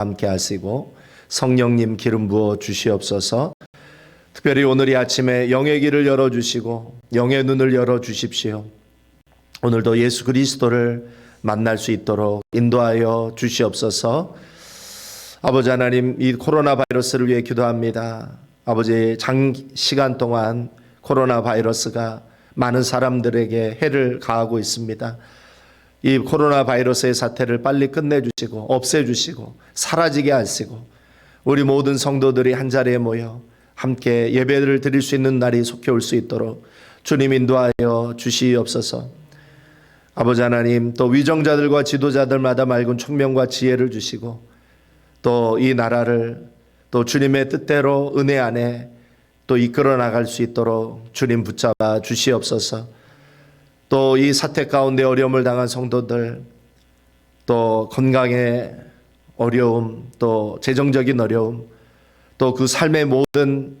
함께 하시고 성령님 기름 부어 주시옵소서. 특별히 오늘 이 아침에 영의 길을 열어 주시고 영의 눈을 열어 주십시오. 오늘도 예수 그리스도를 만날 수 있도록 인도하여 주시옵소서. 아버지 하나님 이 코로나 바이러스를 위해 기도합니다. 아버지 장 시간 동안 코로나 바이러스가 많은 사람들에게 해를 가하고 있습니다. 이 코로나 바이러스의 사태를 빨리 끝내주시고 없애주시고 사라지게 하시고 우리 모든 성도들이 한 자리에 모여 함께 예배를 드릴 수 있는 날이 속해 올수 있도록 주님 인도하여 주시옵소서. 아버지 하나님 또 위정자들과 지도자들마다 맑은 총명과 지혜를 주시고 또 이 나라를 또 주님의 뜻대로 은혜 안에 또 이끌어 나갈 수 있도록 주님 붙잡아 주시옵소서. 또 이 사태 가운데 어려움을 당한 성도들 또 건강의 어려움 또 재정적인 어려움 또 그 삶의 모든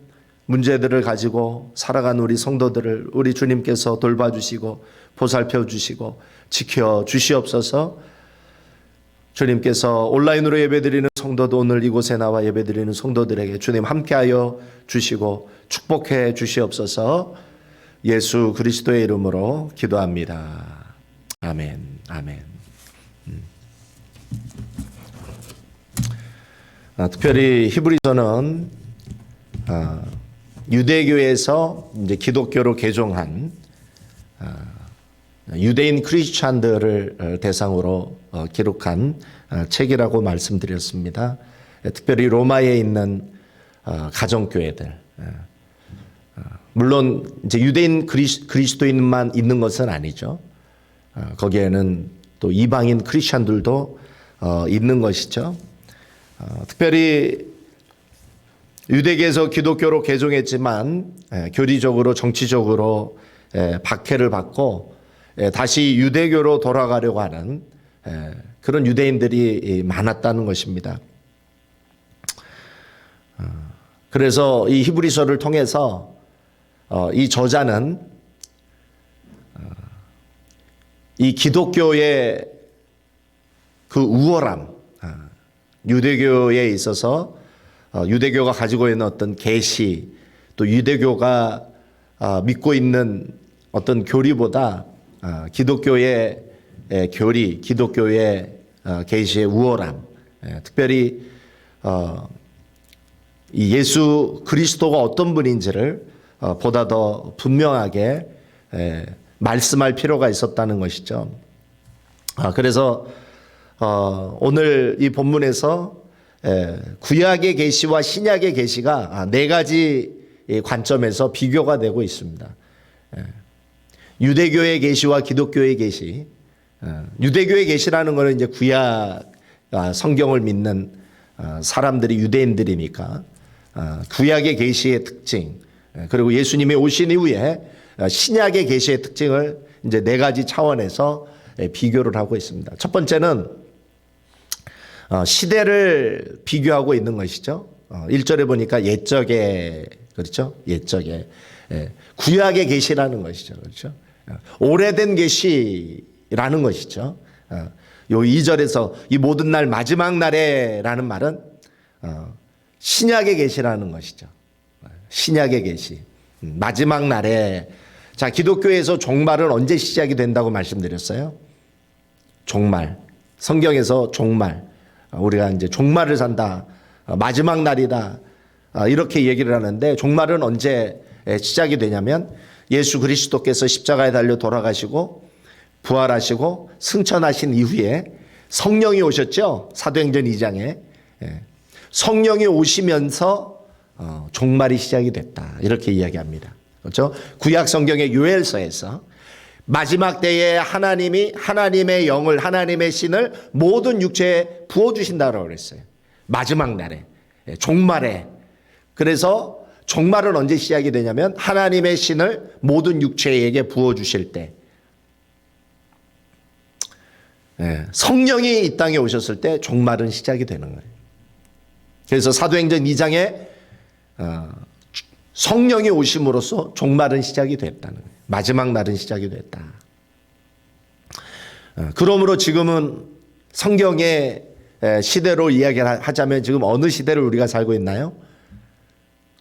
문제들을 가지고 살아간 우리 성도들을 우리 주님께서 돌봐주시고 보살펴 주시고 지켜 주시옵소서. 주님께서 온라인으로 예배드리는 성도도 오늘 이곳에 나와 예배드리는 성도들에게 주님 함께하여 주시고 축복해 주시옵소서 예수 그리스도의 이름으로 기도합니다. 아멘, 아멘. 음. 아, 특별히 히브리서는 아, 유대교에서 이제 기독교로 개종한 아, 유대인 크리스찬들을 어, 대상으로 어, 기록한 어, 책이라고 말씀드렸습니다. 특별히 로마에 있는 어, 가정교회들. 물론 이제 유대인 그리스, 그리스도인만 있는 것은 아니죠. 어, 거기에는 또 이방인 크리스찬들도 어, 있는 것이죠. 어, 특별히 유대계에서 기독교로 개종했지만 에, 교리적으로 정치적으로 에, 박해를 받고 에, 다시 유대교로 돌아가려고 하는 에, 그런 유대인들이 이, 많았다는 것입니다. 어, 그래서 이 히브리서를 통해서 어, 이 저자는 어, 이 기독교의 그 우월함, 아, 유대교에 있어서 어, 유대교가 가지고 있는 어떤 계시, 또 유대교가 아, 믿고 있는 어떤 교리보다 아, 기독교의 에, 교리, 기독교의 어, 계시의 우월함, 에, 특별히 어, 이 예수 그리스도가 어떤 분인지를 어, 보다 더 분명하게 에, 말씀할 필요가 있었다는 것이죠. 아, 그래서 어, 오늘 이 본문에서 에, 구약의 계시와 신약의 계시가 아, 네 가지 이 관점에서 비교가 되고 있습니다. 에, 유대교의 계시와 기독교의 계시. 어, 유대교의 계시라는 것은 이제 구약 아, 성경을 믿는 어, 사람들이 유대인들이니까 어, 구약의 계시의 특징 에, 그리고 예수님이 오신 이후에 어, 신약의 계시의 특징을 이제 네 가지 차원에서 에, 비교를 하고 있습니다. 첫 번째는 어, 시대를 비교하고 있는 것이죠. 어, 1절에 보니까 옛적에 그렇죠? 옛적에 예, 구약의 계시라는 것이죠. 그렇죠? 어, 오래된 계시라는 것이죠. 어, 요 2절에서 이 모든 날 마지막 날에라는 말은 어, 신약의 계시라는 것이죠. 어, 신약의 계시. 음, 마지막 날에 자, 기독교에서 종말은 언제 시작이 된다고 말씀드렸어요? 종말. 성경에서 종말. 어, 우리가 이제 종말을 산다. 어, 마지막 날이다. 어, 이렇게 얘기를 하는데 종말은 언제 에, 시작이 되냐면 예수 그리스도께서 십자가에 달려 돌아가시고 부활하시고 승천하신 이후에 성령이 오셨죠. 사도행전 2장에. 예. 성령이 오시면서 어, 종말이 시작이 됐다. 이렇게 이야기합니다. 그렇죠? 구약 성경의 요엘서에서 마지막 때에 하나님이 하나님의 영을 하나님의 신을 모든 육체에 부어 주신다고 그랬어요. 마지막 날에 예, 종말에 그래서 종말은 언제 시작이 되냐면 하나님의 신을 모든 육체에게 부어 주실 때 예, 성령이 이 땅에 오셨을 때 종말은 시작이 되는 거예요. 그래서 사도행전 2장에 어, 성령이 오심으로써 종말은 시작이 됐다는 거예요. 마지막 날은 시작이 됐다. 어, 그러므로 지금은 성경에 에, 시대로 이야기를 하- 하자면 지금 어느 시대를 우리가 살고 있나요?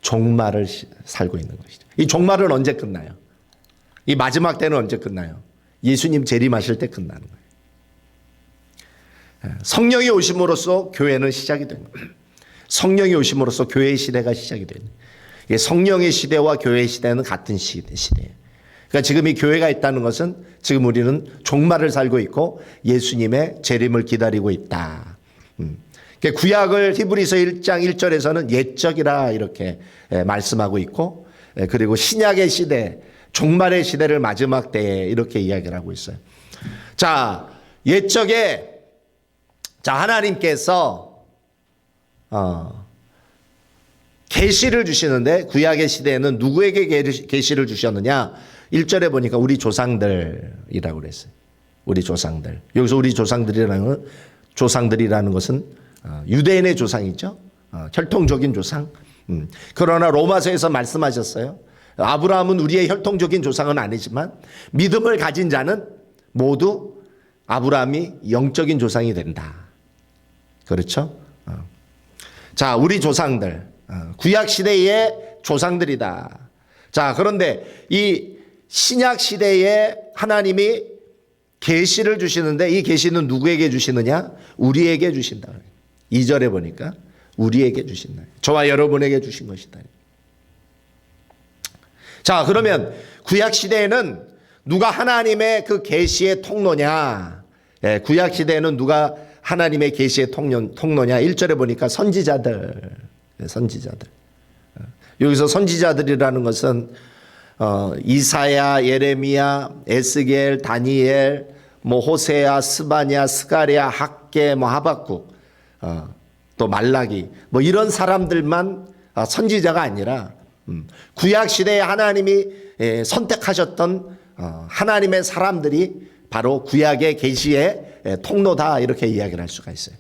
종말을 시- 살고 있는 것이죠. 이 종말은 언제 끝나요? 이 마지막 때는 언제 끝나요? 예수님 재림하실 때 끝나는 거예요. 에, 성령이 오심으로써 교회는 시작이 된 거예요. 성령이 오심으로써 교회의 시대가 시작이 되는. 이게 성령의 시대와 교회의 시대는 같은 시대, 시대예요. 그러니까 지금 이 교회가 있다는 것은 지금 우리는 종말을 살고 있고 예수님의 재림을 기다리고 있다. 음. 그러니까 구약을 히브리서 1장 1절에서는 옛적이라 이렇게 예, 말씀하고 있고 예, 그리고 신약의 시대, 종말의 시대를 마지막 때에 이렇게 이야기를 하고 있어요. 자, 옛적에 자 하나님께서 어, 계시를 주시는데 구약의 시대에는 누구에게 계시- 계시를 주셨느냐? 1절에 보니까 우리 조상들이라고 그랬어요. 우리 조상들. 여기서 우리 조상들이라는 건 조상들이라는 것은 어, 유대인의 조상이죠. 어, 혈통적인 조상. 음. 그러나 로마서에서 말씀하셨어요. 아브라함은 우리의 혈통적인 조상은 아니지만 믿음을 가진 자는 모두 아브라함이 영적인 조상이 된다. 그렇죠? 어. 자, 우리 조상들. 어, 구약 시대의 조상들이다. 자, 그런데 이 신약 시대에 하나님이 계시를 주시는데 이 계시는 누구에게 주시느냐? 우리에게 주신다. 2절에 보니까 우리에게 주신다. 저와 여러분에게 주신 것이다. 자, 그러면 구약 시대에는 누가 하나님의 그 계시의 통로냐? 예, 구약 시대에는 누가 하나님의 계시의 통로, 통로냐? 1절에 보니까 선지자들. 예, 선지자들. 어, 여기서 선지자들이라는 것은 어, 이사야, 예레미야, 에스겔, 다니엘, 뭐 호세야, 스바냐, 스가랴, 학계, 뭐 하박국, 어, 또 말라기, 뭐 이런 사람들만 아, 선지자가 아니라 음, 구약 시대에 하나님이 예, 선택하셨던 어, 하나님의 사람들이 바로 구약의 계시의 예, 통로다 이렇게 이야기를 할 수가 있어요.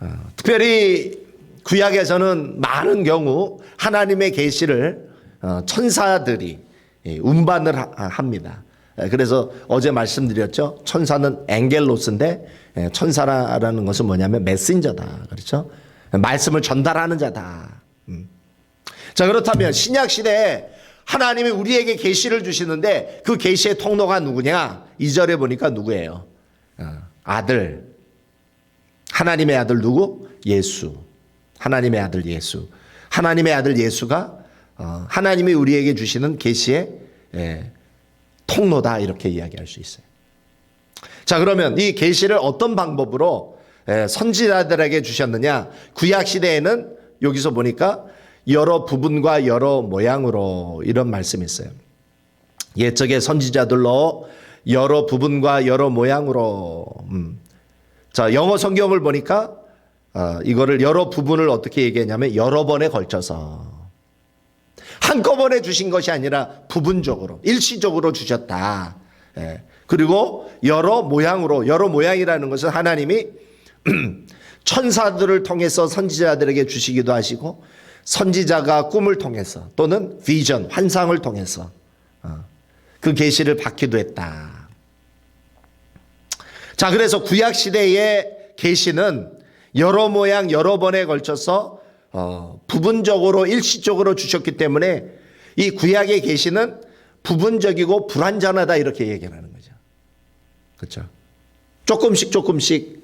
어, 특별히 구약에서는 많은 경우 하나님의 계시를 어, 천사들이 예, 운반을 하- 합니다. 예, 그래서 어제 말씀드렸죠. 천사는 앵겔로스인데 예, 천사라는 것은 뭐냐면 메신저다. 그렇죠? 말씀을 전달하는 자다. 음. 자 그렇다면 신약 시대에 하나님이 우리에게 계시를 주시는데 그 계시의 통로가 누구냐? 2절에 보니까 누구예요? 어, 아들 하나님의 아들 누구? 예수. 하나님의 아들 예수. 하나님의 아들 예수가 어, 하나님이 우리에게 주시는 계시의 예, 통로다 이렇게 이야기할 수 있어요. 자 그러면 이 계시를 어떤 방법으로 예, 선지자들에게 주셨느냐? 구약 시대에는 여기서 보니까 여러 부분과 여러 모양으로 이런 말씀이 있어요. 옛적의 선지자들로 여러 부분과 여러 모양으로 음. 자, 영어 성경을 보니까 어, 이거를 여러 부분을 어떻게 얘기했냐면 여러 번에 걸쳐서 한꺼번에 주신 것이 아니라 부분적으로 일시적으로 주셨다. 예. 그리고 여러 모양으로 여러 모양이라는 것은 하나님이 천사들을 통해서 선지자들에게 주시기도 하시고 선지자가 꿈을 통해서 또는 비전 환상을 통해서 어, 그 계시를 받기도 했다. 자, 그래서 구약 시대의 계시는 여러 모양 여러 번에 걸쳐서 어, 부분적으로 일시적으로 주셨기 때문에 이 구약의 계시는 부분적이고 불완전하다 이렇게 얘기를 하는 거죠. 그렇죠? 조금씩 조금씩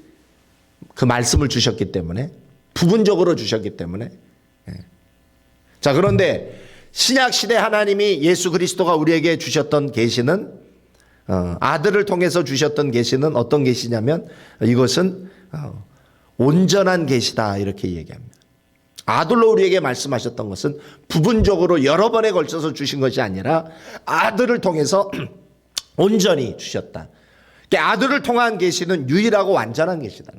그 말씀을 주셨기 때문에 부분적으로 주셨기 때문에 예. 자 그런데 신약 시대 하나님이 예수 그리스도가 우리에게 주셨던 계시는 어, 아들을 통해서 주셨던 계시는 어떤 계시냐면 이것은 어, 온전한 계시다 이렇게 얘기합니다. 아들로 우리에게 말씀하셨던 것은 부분적으로 여러 번에 걸쳐서 주신 것이 아니라 아들을 통해서 온전히 주셨다. 그러니까 아들을 통한 계시는 유일하고 완전한 계시다.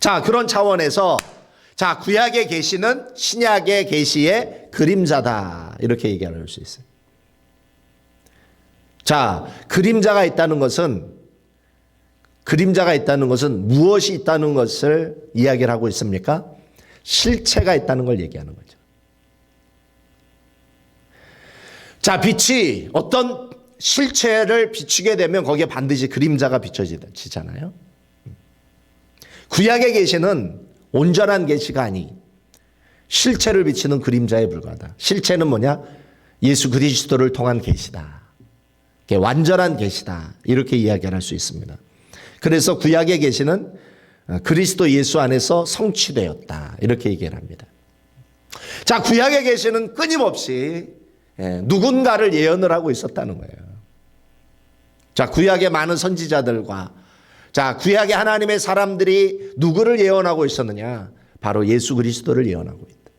자 그런 차원에서 자 구약의 계시는 신약의 계시의 그림자다 이렇게 얘기할 수 있어요. 자, 그림자가 있다는 것은 그림자가 있다는 것은 무엇이 있다는 것을 이야기를 하고 있습니까? 실체가 있다는 걸 얘기하는 거죠. 자, 빛이 어떤 실체를 비추게 되면 거기에 반드시 그림자가 비춰지잖아요. 구약의 계시는 온전한 계시가 아니 실체를 비치는 그림자에 불과하다. 실체는 뭐냐? 예수 그리스도를 통한 계시다. 완전한 계시다. 이렇게 이야기를 할수 있습니다. 그래서 구약의 계시는 그리스도 예수 안에서 성취되었다. 이렇게 얘기를 합니다. 자, 구약의 계시는 끊임없이 예, 누군가를 예언을 하고 있었다는 거예요. 자, 구약의 많은 선지자들과 자, 구약의 하나님의 사람들이 누구를 예언하고 있었느냐? 바로 예수 그리스도를 예언하고 있다.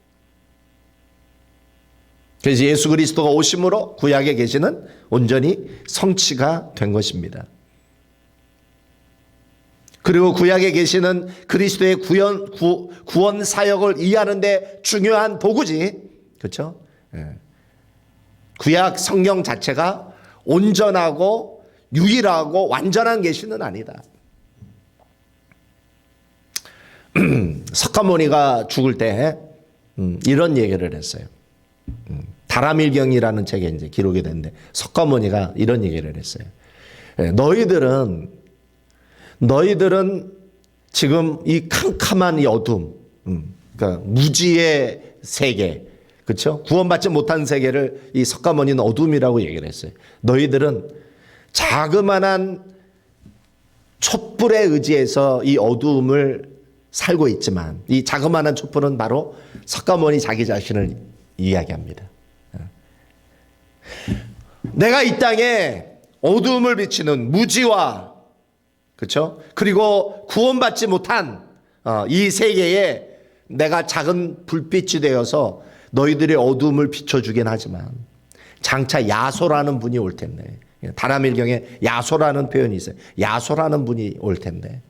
그래서 예수 그리스도가 오심으로 구약에 계시는 온전히 성취가 된 것입니다. 그리고 구약에 계시는 그리스도의 구원, 구, 구원 사역을 이해하는데 중요한 도구지. 그렇죠? 예. 구약 성경 자체가 온전하고 유일하고 완전한 계시는 아니다. 석가모니가 죽을 때 음, 이런 얘기를 했어요. 음, 다람일경이라는 책에 이제 기록이 됐는데 석가모니가 이런 얘기를 했어요. 예, 너희들은 너희들은 지금 이 캄캄한 이 어둠, 음, 그러니까 무지의 세계, 그렇죠? 구원받지 못한 세계를 이 석가모니는 어둠이라고 얘기를 했어요. 너희들은 자그만한 촛불에 의지해서 이 어두움을 살고 있지만 이 자그마한 촛불은 바로 석가모니 자기 자신을 이야기합니다. 내가 이 땅에 어두움을 비치는 무지와 그렇죠? 그리고 구원받지 못한 어, 이 세계에 내가 작은 불빛이 되어서 너희들의 어두움을 비춰주긴 하지만 장차 야소라는 분이 올 텐데 다람일경에 야소라는 표현이 있어요. 야소라는 분이 올 텐데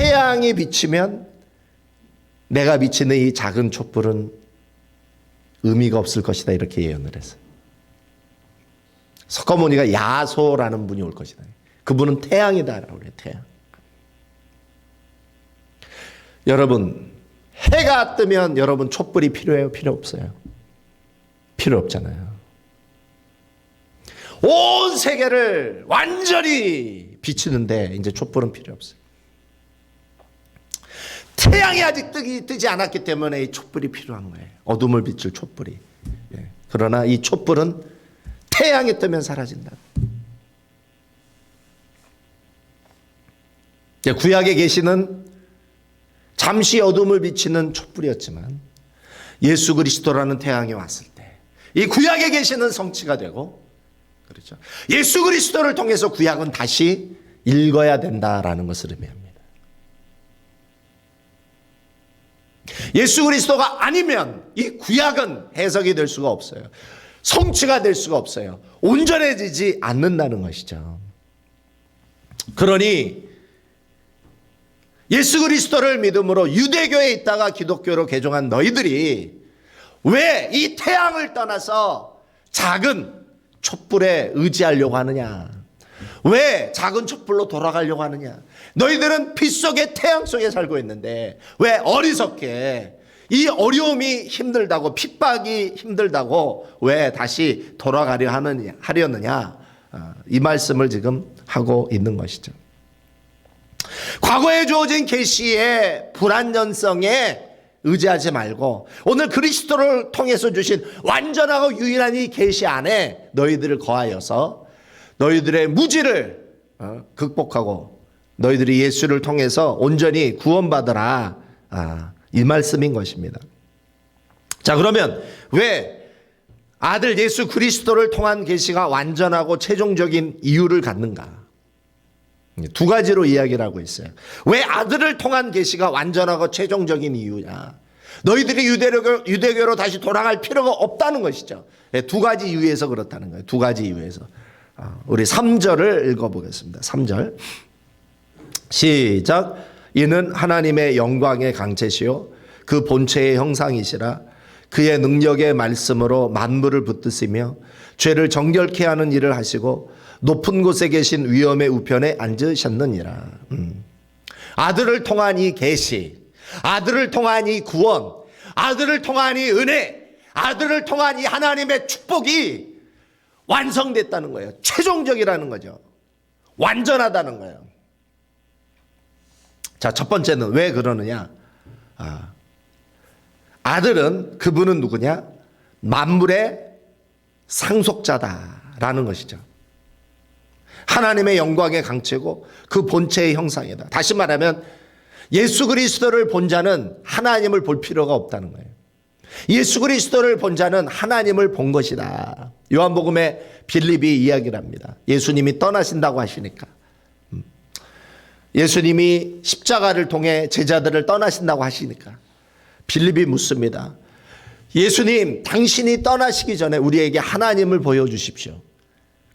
태양이 비치면 내가 비치는 이 작은 촛불은 의미가 없을 것이다 이렇게 예언을 했어요. 석가모니가 야소라는 분이 올 것이다. 그분은 태양이다라고 그래요. 태양. 여러분 해가 뜨면 여러분 촛불이 필요해요? 필요 없어요? 필요 없잖아요. 온 세계를 완전히 비치는데 이제 촛불은 필요 없어요. 태양이 아직 뜨기, 뜨지 않았기 때문에 이 촛불이 필요한 거예요. 어둠을 비출 촛불이. 예. 그러나 이 촛불은 태양이 뜨면 사라진다. 구약에 계시는 잠시 어둠을 비치는 촛불이었지만 예수 그리스도라는 태양이 왔을 때 이 구약에 계시는 성취가 되고 그렇죠. 예수 그리스도를 통해서 구약은 다시 읽어야 된다라는 것을 의미합니다. 예수 그리스도가 아니면 이 구약은 해석이 될 수가 없어요. 성취가 될 수가 없어요. 온전해지지 않는다는 것이죠. 그러니 예수 그리스도를 믿음으로 유대교에 있다가 기독교로 개종한 너희들이 왜 이 태양을 떠나서 작은 촛불에 의지하려고 하느냐? 왜 작은 촛불로 돌아가려고 하느냐? 너희들은 빛 속에 태양 속에 살고 있는데 왜 어리석게 이 어려움이 힘들다고 핍박이 힘들다고 왜 다시 돌아가려 하느냐 하려느냐 어, 이 말씀을 지금 하고 있는 것이죠. 과거에 주어진 계시의 불완전성에 의지하지 말고 오늘 그리스도를 통해서 주신 완전하고 유일한 이 계시 안에 너희들을 거하여서 너희들의 무지를 어, 극복하고 너희들이 예수를 통해서 온전히 구원받으라 아, 이 말씀인 것입니다. 자 그러면 왜 아들 예수 그리스도를 통한 계시가 완전하고 최종적인 이유를 갖는가? 두 가지로 이야기를 하고 있어요. 왜 아들을 통한 계시가 완전하고 최종적인 이유냐? 너희들이 유대교, 유대교로 다시 돌아갈 필요가 없다는 것이죠. 예, 두 가지 이유에서 그렇다는 거예요. 두 가지 이유에서. 아, 우리 3절을 읽어보겠습니다. 3절. 시작. 이는 하나님의 영광의 강체시요. 그 본체의 형상이시라. 그의 능력의 말씀으로 만물을 붙드시며 죄를 정결케 하는 일을 하시고 높은 곳에 계신 위엄의 우편에 앉으셨느니라. 음. 아들을 통한 이 계시, 아들을 통한 이 구원, 아들을 통한 이 은혜, 아들을 통한 이 하나님의 축복이 완성됐다는 거예요. 최종적이라는 거죠. 완전하다는 거예요. 자, 첫 번째는 왜 그러느냐? 아, 아들은 그분은 누구냐? 만물의 상속자다라는 것이죠. 하나님의 영광의 강체고 그 본체의 형상이다. 다시 말하면 예수 그리스도를 본 자는 하나님을 볼 필요가 없다는 거예요. 예수 그리스도를 본 자는 하나님을 본 것이다. 요한복음에 빌립이 이야기를 합니다. 예수님이 떠나신다고 하시니까. 음. 예수님이 십자가를 통해 제자들을 떠나신다고 하시니까. 빌립이 묻습니다. 예수님, 당신이 떠나시기 전에 우리에게 하나님을 보여주십시오.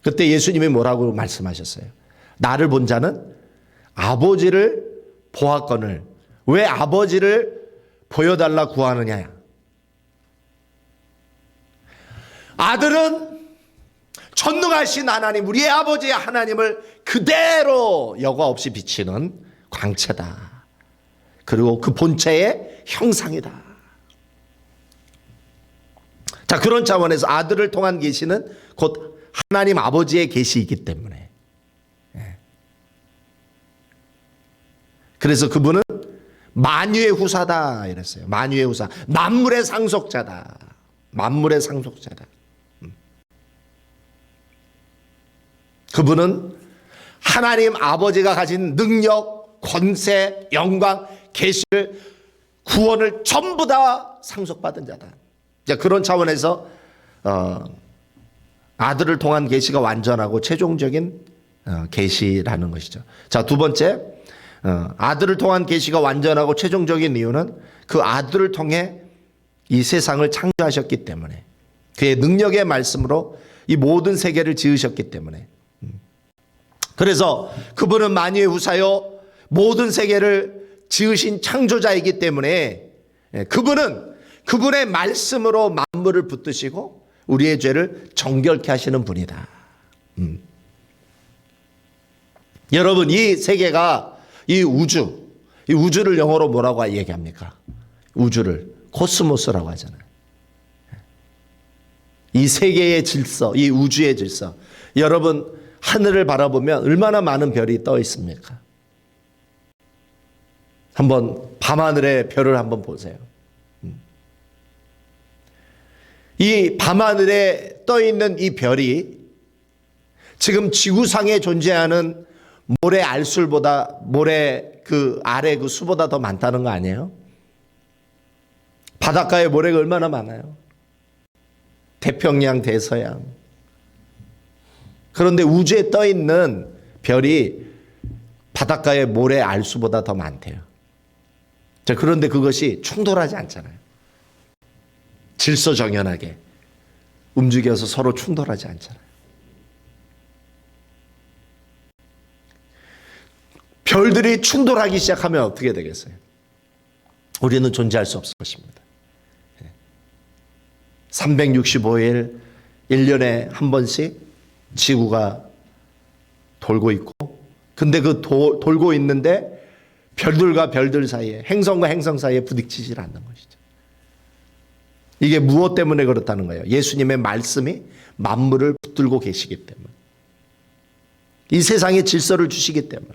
그때 예수님이 뭐라고 말씀하셨어요? 나를 본 자는 아버지를 보았거늘 왜 아버지를 보여달라 구하느냐? 아들은 전능하신 하나님, 우리의 아버지의 하나님을 그대로 여과 없이 비치는 광채다. 그리고 그 본체의 형상이다. 자, 그런 차원에서 아들을 통한 계시는 곧 하나님 아버지의 계시이기 때문에. 예. 그래서 그분은 만유의 후사다 이랬어요. 만유의 후사. 만물의 상속자다. 만물의 상속자다. 그분은 하나님 아버지가 가진 능력, 권세, 영광, 계시를 구원을 전부 다 상속받은 자다. 자, 그런 차원에서 어, 아들을 통한 계시가 완전하고 최종적인 어, 계시라는 것이죠. 자, 두 번째 어, 아들을 통한 계시가 완전하고 최종적인 이유는 그 아들을 통해 이 세상을 창조하셨기 때문에 그의 능력의 말씀으로 이 모든 세계를 지으셨기 때문에 음. 그래서 그분은 만유의 후사요 모든 세계를 지으신 창조자이기 때문에 예, 그분은 그분의 말씀으로 만물을 붙드시고 우리의 죄를 정결케 하시는 분이다. 음. 여러분 이 세계가 이 우주, 이 우주를 영어로 뭐라고 얘기합니까? 우주를 코스모스라고 하잖아요. 이 세계의 질서, 이 우주의 질서. 여러분 하늘을 바라보면 얼마나 많은 별이 떠 있습니까? 한번 밤하늘의 별을 한번 보세요. 음. 이 밤하늘에 떠 있는 이 별이 지금 지구상에 존재하는 모래 알술보다 모래 그 아래 그 수보다 더 많다는 거 아니에요? 바닷가에 모래가 얼마나 많아요? 태평양, 대서양. 그런데 우주에 떠 있는 별이 바닷가의 모래 알수보다 더 많대요. 자, 그런데 그것이 충돌하지 않잖아요. 질서정연하게 움직여서 서로 충돌하지 않잖아요. 별들이 충돌하기 시작하면 어떻게 되겠어요? 우리는 존재할 수 없을 것입니다. 365일 1년에 한 번씩 지구가 돌고 있고 근데 그 도, 돌고 있는데 별들과 별들 사이에 행성과 행성 사이에 부딪히질 않는 것이죠. 이게 무엇 때문에 그렇다는 거예요? 예수님의 말씀이 만물을 붙들고 계시기 때문에. 이 세상에 질서를 주시기 때문에.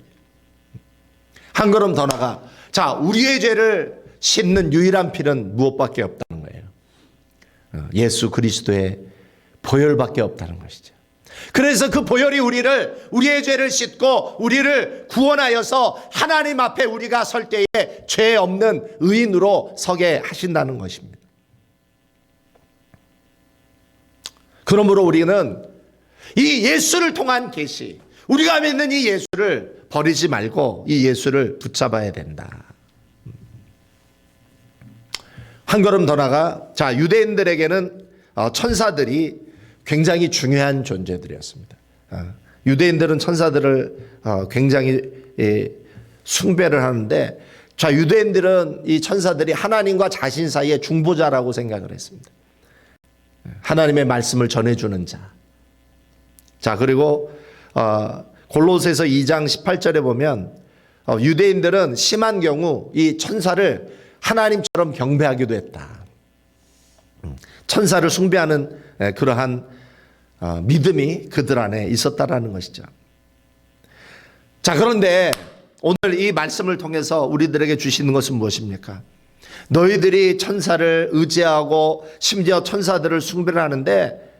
한 걸음 더 나가. 자, 우리의 죄를 씻는 유일한 피는 무엇밖에 없다는 거예요. 어, 예수 그리스도의 보혈밖에 없다는 것이죠. 그래서 그 보혈이 우리를 우리의 죄를 씻고 우리를 구원하여서 하나님 앞에 우리가 설 때에 죄 없는 의인으로 서게 하신다는 것입니다. 그러므로 우리는 이 예수를 통한 계시, 우리가 믿는 이 예수를 버리지 말고 이 예수를 붙잡아야 된다. 한 걸음 더 나가 자 유대인들에게는 어, 천사들이 굉장히 중요한 존재들이었습니다. 어, 유대인들은 천사들을 어, 굉장히 숭배를 하는데 자 유대인들은 이 천사들이 하나님과 자신 사이의 중보자라고 생각을 했습니다. 하나님의 말씀을 전해주는 자. 자 그리고 골로새서 2장 18절에 보면 유대인들은 심한 경우 이 천사를 하나님처럼 경배하기도 했다. 음, 천사를 숭배하는 그러한 어, 믿음이 그들 안에 있었다라는 것이죠. 자, 그런데 오늘 이 말씀을 통해서 우리들에게 주시는 것은 무엇입니까? 너희들이 천사를 의지하고 심지어 천사들을 숭배를 하는데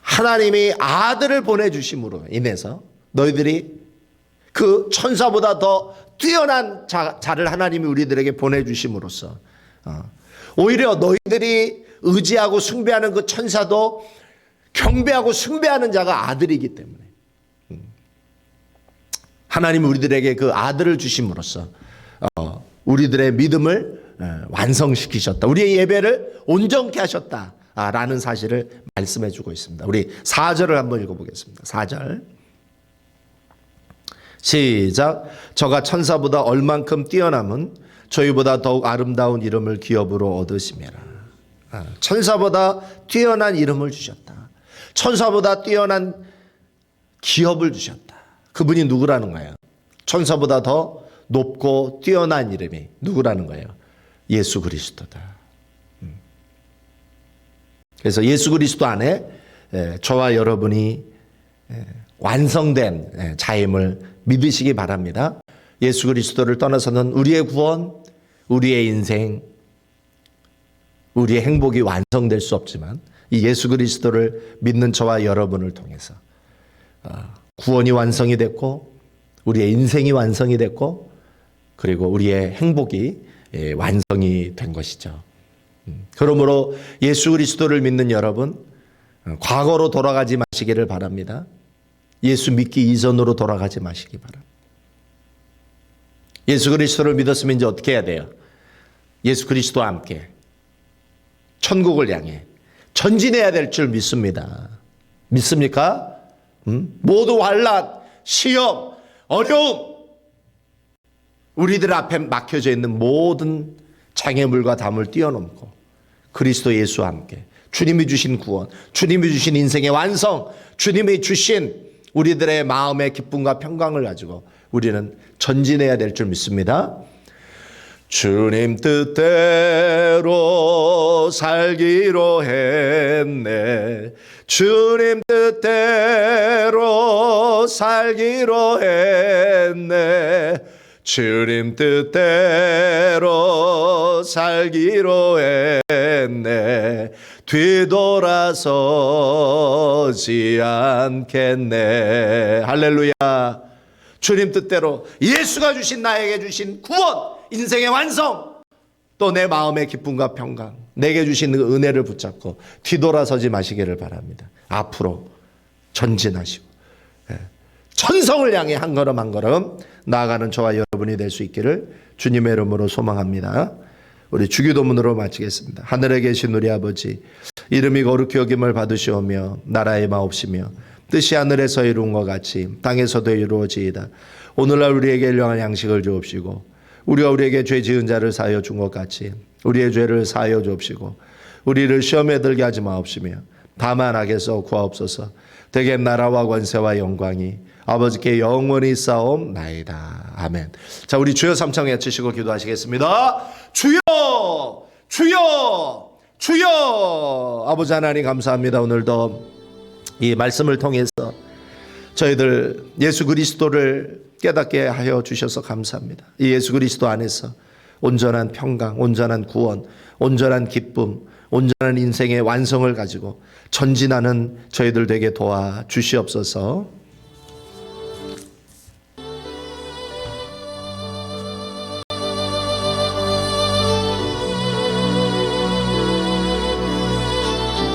하나님이 아들을 보내주심으로 인해서 너희들이 그 천사보다 더 뛰어난 자, 자를 하나님이 우리들에게 보내주심으로써 어, 오히려 너희들이 의지하고 숭배하는 그 천사도 경배하고 숭배하는 자가 아들이기 때문에 음. 하나님 우리들에게 그 아들을 주심으로써 어, 우리들의 믿음을 어, 완성시키셨다. 우리의 예배를 온전케 하셨다라는 사실을 말씀해 주고 있습니다. 우리 4절을 한번 읽어 보겠습니다. 4절. 시작. 저가 천사보다 얼만큼 뛰어남은 저희보다 더욱 아름다운 이름을 기업으로 얻으심이라. 아, 천사보다 뛰어난 이름을 주셨다. 천사보다 뛰어난 기업을 주셨다. 그분이 누구라는 거예요? 천사보다 더 높고 뛰어난 이름이 누구라는 거예요? 예수 그리스도다. 음. 그래서 예수 그리스도 안에 에, 저와 여러분이 에, 완성된 에, 자임을 믿으시기 바랍니다. 예수 그리스도를 떠나서는 우리의 구원, 우리의 인생, 우리의 행복이 완성될 수 없지만 이 예수 그리스도를 믿는 저와 여러분을 통해서 어, 구원이 완성이 됐고 우리의 인생이 완성이 됐고 그리고 우리의 행복이 예, 완성이 된 것이죠. 음, 그러므로 예수 그리스도를 믿는 여러분 어, 과거로 돌아가지 마시기를 바랍니다. 예수 믿기 이전으로 돌아가지 마시기 바랍니다. 예수 그리스도를 믿었으면 이제 어떻게 해야 돼요? 예수 그리스도와 함께 천국을 향해 전진해야 될 줄 믿습니다. 믿습니까? 음? 모두 환란, 시험, 어려움, 우리들 앞에 막혀져 있는 모든 장애물과 담을 뛰어넘고 그리스도 예수와 함께 주님이 주신 구원, 주님이 주신 인생의 완성, 주님이 주신 우리들의 마음의 기쁨과 평강을 가지고 우리는 전진해야 될 줄 믿습니다. 주님 뜻대로 살기로 했네. 주님 뜻대로 살기로 했네. 주님 뜻대로 살기로 했네. 뒤돌아서지 않겠네. 할렐루야. 주님 뜻대로 예수가 주신 나에게 주신 구원, 인생의 완성, 또 내 마음의 기쁨과 평강, 내게 주신 그 은혜를 붙잡고 뒤돌아서지 마시기를 바랍니다. 앞으로 전진하시고 예. 천성을 향해 한 걸음 한 걸음 나아가는 저와 여러분이 될 수 있기를 주님의 이름으로 소망합니다. 우리 주기도문으로 마치겠습니다. 하늘에 계신 우리 아버지 이름이 거룩히 여김을 받으시오며 나라의 마옵시며 뜻이 하늘에서 이룬 것 같이 땅에서도 이루어지이다. 오늘날 우리에게 일용할 양식을 주옵시고 우리가 우리에게 죄 지은 자를 사하여 준 것 같이 우리의 죄를 사하여 주옵시고 우리를 시험에 들게 하지 마옵시며 다만 악에서 구하옵소서 대개 나라와 권세와 영광이 아버지께 영원히 싸움나이다. 아멘. 자, 우리 주여 삼창 외치시고 기도하시겠습니다. 주여! 주여! 주여! 아버지 하나님 감사합니다. 오늘도 이 말씀을 통해서 저희들 예수 그리스도를 깨닫게 하여 주셔서 감사합니다. 이 예수 그리스도 안에서 온전한 평강, 온전한 구원, 온전한 기쁨, 온전한 인생의 완성을 가지고 전진하는 저희들 되게 도와 주시옵소서.